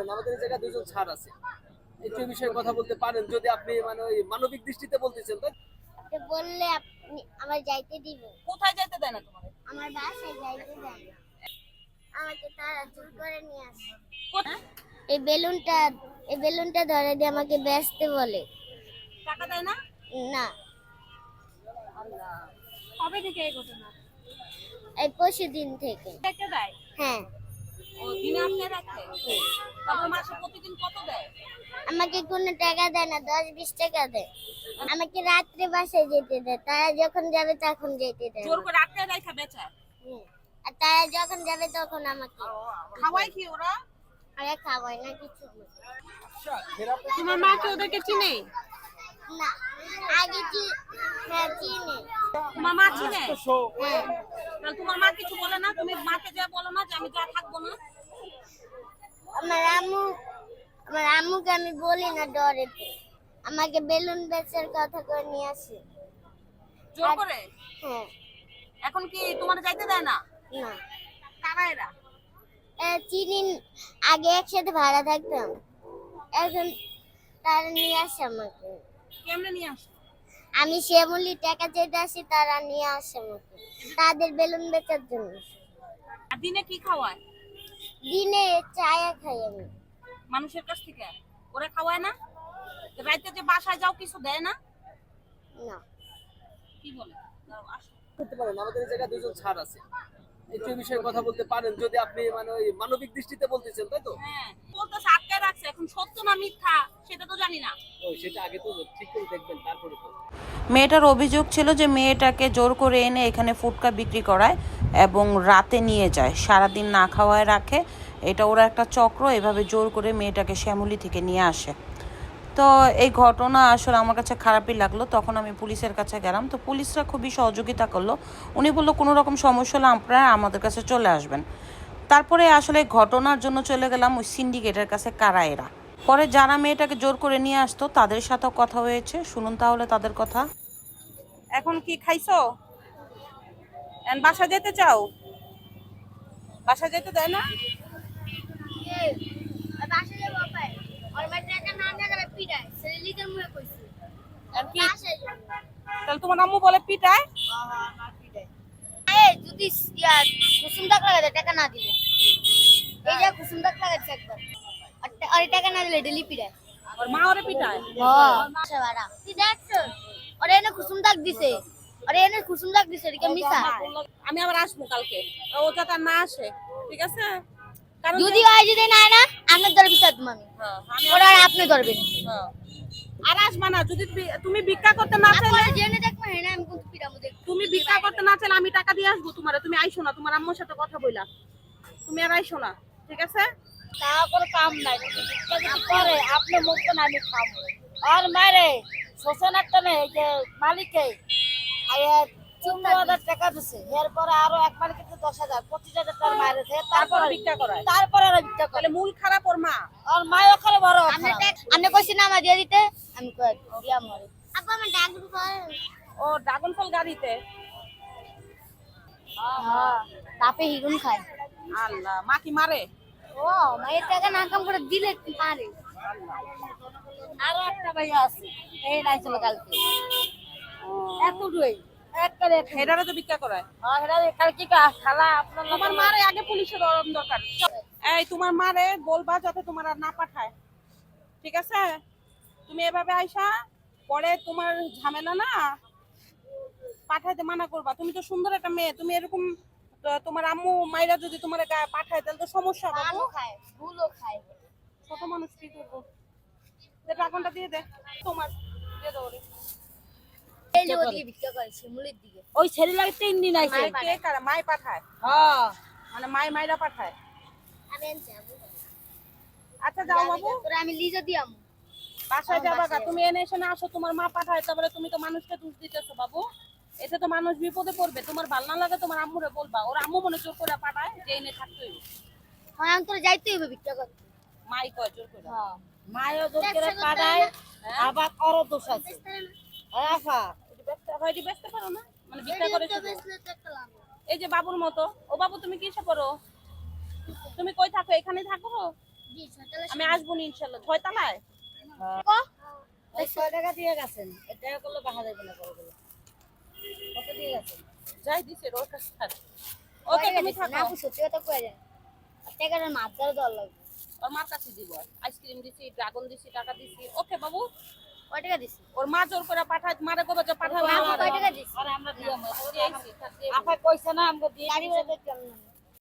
পারেন আমাদের জায়গায় দুজন ছাড় আছে। একটু এই বিষয়ে কথা বলতে পারেন যদি আপনি মানে ওই মানবিক দৃষ্টিতে বলতেছেন তাই? তো বললে আপনি আমার যাইতে দিব। কোথায় যেতে দেয় না তোমার আমার বাসায় যাইতে দেন না। আমাকে তারা জোর করে নিয়ে আসে। এই বেলুনটা এই বেলুনটা ধরে দিয়ে আমাকে বেচতে বলে। টাকা দেয় না? না। কবে থেকে এই ঘটনা? এই পরশু দিন থেকে থেকে দেয়? হ্যাঁ। আমাকে কোনো টাকা দেয় না দশ বিশ টাকা দেয়। আমাকে রাত্রে বাসায় যেতে দেয় তারা যখন যাবে তখন যেতে দেয় জোর করে আটকে রাখা বেচা আর তারা যখন যাবে তখন আমাকে খাওয়াই কি ওরা? আরে খাওয়াই না কিছু তোমার মা কি ওদেরকে চিনে? না আগে হ্যাঁ চিনি। তোমার মা চিনে? হ্যাঁ তোমার মা কিছু বলে না? তুমি মাকে যা বলো না যে আমি যা থাকব না। আমার আম্মু আমার আম্মুকে আমি বলি না ডরেতে আমাকে বেলুন বেচার কথা করে নিয়ে আসে। জোর করে? হ্যাঁ। এখন কি তোমার যাইতে দেয় না? না। কারা এরা? চিনি আগে একসাথে ভাড়া থাকতাম। এখন তারা নিয়ে আসে আমাকে। কেমনে নিয়ে আসো? আমি শ্যামলি টাকা চাইতে আসি তারা নিয়ে আসে আমাকে। তাদের বেলুন বেচার জন্য। দিনে কি খাওয়ায়? দিনে চায়া খাই আমি মানুষের কাছ থেকে। ওরা খাওয়ায় না? রাইতে যে বাসায় যাও কিছু দেয় না? না। কি বলে? দাও, আসো। করতে পারেন আমাদের জায়গা জায়গায় দুজন ছাড় আছে। একটু বিষয়ে কথা বলতে পারেন যদি আপনি মানে ওই মানবিক দৃষ্টিতে বলতেছেন তাই তো? হ্যাঁ বলতেছে আটকে রাখছে এখন সত্য না মিথ্যা সেটা তো জানি না। ও সেটা আগে তো ঠিক করে দেখবেন তারপরে তো। মেয়েটার অভিযোগ ছিল যে মেয়েটাকে জোর করে এনে এখানে ফুটকা বিক্রি করায় এবং রাতে নিয়ে যায় সারাদিন না খাওয়ায় রাখে। এটা ওরা একটা চক্র এভাবে জোর করে মেয়েটাকে শ্যামলি থেকে নিয়ে আসে। তো এই ঘটনা আসলে আমার কাছে খারাপই লাগল। তখন আমি পুলিশের কাছে গেলাম। তো পুলিশরা খুবই সহযোগিতা করল। উনি বলল কোনো রকম সমস্যা হলে আপনারা আমাদের কাছে চলে আসবেন। তারপরে আসলে এই ঘটনার জন্য চলে গেলাম ওই সিন্ডিকেটের কাছে কারা এরা পরে যারা মেয়েটাকে জোর করে নিয়ে আসতো তাদের সাথেও কথা হয়েছে। শুনুন তাহলে তাদের কথা। এখন কি খাইছো? বাসা যেতে চাও? বাসা যেতে দেয় না? তাহলে তোমার আম্মু বলে পিটায় যদি কুসুম দাগ লাগাতে টাকা না দিলে এই যা কুসুম দাগ লাগাচ্ছে একবার আর টাকা না দিলে ডেলি পিড়ায় ওর মা ওরে পিটায় বাসা ভাড়া তুই দেখছ আরে এনে কুসুম দাগ দিছে আরে এনে কুসুম দাগ দিছে এটা মিছা আমি আবার আসব কালকে। ও যাতে আর না আসে ঠিক আছে? যদি যদি না না আপনার ধরে বিচার মানে হ্যাঁ, আমি ওরা আর আপনি ধরবেন। হ্যাঁ। আর আসবা না যদি তুমি ভিক্ষা করতে না চাইলে জেনে দেখবেন হ্যাঁ না আমি কিন্তু পিড়াবো দেখ তুমি ভিক্ষা করতে না চাইলে আমি টাকা দিয়ে আসব তোমার তুমি আইসো না তোমার আম্মুর সাথে কথা বইলা। তুমি আর আইসো না ঠিক আছে? তা কোনো কাম নাই যদি করে আপনি মুক্ত না আমি খাব আর মারে শোষণ একটা নেই যে মালিকে চুম্বু হাজার টাকা দিছে। এরপরে আরও এক মালিকে দশ হাজার পঁচিশ হাজার টাকা মারেছে তারপর ভিক্ষা করায়। তারপরে আর ভিক্ষা করে। মূল খারাপ ওর মা। আর মা ওখানে বড় আমি কইছি না আমার দিয়ে দিতে আমি কই দিয়া মরে। আপা আমার ডাকুন কর ও ড্রাগন ফল গাড়িতে? হ্যাঁ। তাপে হিগুন খায়। আল্লাহ মা কি মারে? ও মায়ের টাকা না কাম করে দিলে পারে আরও একটা ভাইয়া আছে। এই নাই চলো কালকে। এতটুই এক করে এক হেডারে তো ভিক্ষা করায়। হ্যাঁ হেরা কালকে কা খালা আপনার তোমার মারে আগে পুলিশের দর- দরকার। এই তোমার মারে বলবা যাতে তোমার আর না পাঠায়। ঠিক আছে? তুমি এভাবে আইসা পরে তোমার ঝামেলা না পাঠাইতে মানা করবা। তুমি তো সুন্দর একটা মেয়ে তুমি এরকম তোমার আম্মু মাইরা যদি তোমার পাঠায় তাহলে তো সমস্যা বাবু আলু খায় ভুলও খায়। ছোট মানুষ কি করব? ড্রাগনটা দিয়ে দে। তোমার দিয়ে দাও ওই ছেলে লাগে তিন দিন আইছে মাই কে কারা? মাই পাঠায়? হ্যাঁ। মানে মাই মাইরা পাঠায়? আচ্ছা যাও বাবু। আমি লিজে দিয়াম বাসায় যাবা গা। তুমি এনে এসে না আসো তোমার মা পাঠায় তারপরে তুমি তো মানুষকে দোষ দিতেছো বাবু। এতে তো মানুষ বিপদে পড়বে। তোমার ভালো না লাগে তোমার আম্মুরে বলবা। ওর আম্মু মনে জোর করে পাঠায় যে এনে থাকতে হইবে। হ্যাঁ ভিক্ষা করতে। মাই কয় জোর করে? হ্যাঁ। মায়ও করে পাঠায় আবার করো দোষ আছে। হ্যাঁ আফা এটি হয়টি ব্যস্ত পারো না? মানে ভিক্ষা করে এই যে বাবুর মতো। ও বাবু তুমি কিসে করো তুমি কই থাকো? এখানে থাকো? আমি আসব নি ইনশাল্লাহ। ছয় টাকা দিয়ে গেছেন। এ করলে বাহা যাবে না করে বলে। কত দিয়ে গেছেন? যাই দিছে ওর কাছে থাক। ওকে তুমি থাকো। বুঝছ তুই তো কয়ে যায় টাকাটা মাছ ধরে দেওয়ার লাগবে। ওর মার কাছে দিব। আইসক্রিম দিছি ড্রাগন দিছি টাকা দিছি। ওকে বাবু। কয় টাকা দিছি? ওর মা জোর করে পাঠায় মারে কবে যে পাঠাবে কয় টাকা দিছি? আমরা আপা কইছে না দিয়ে গাড়ি না।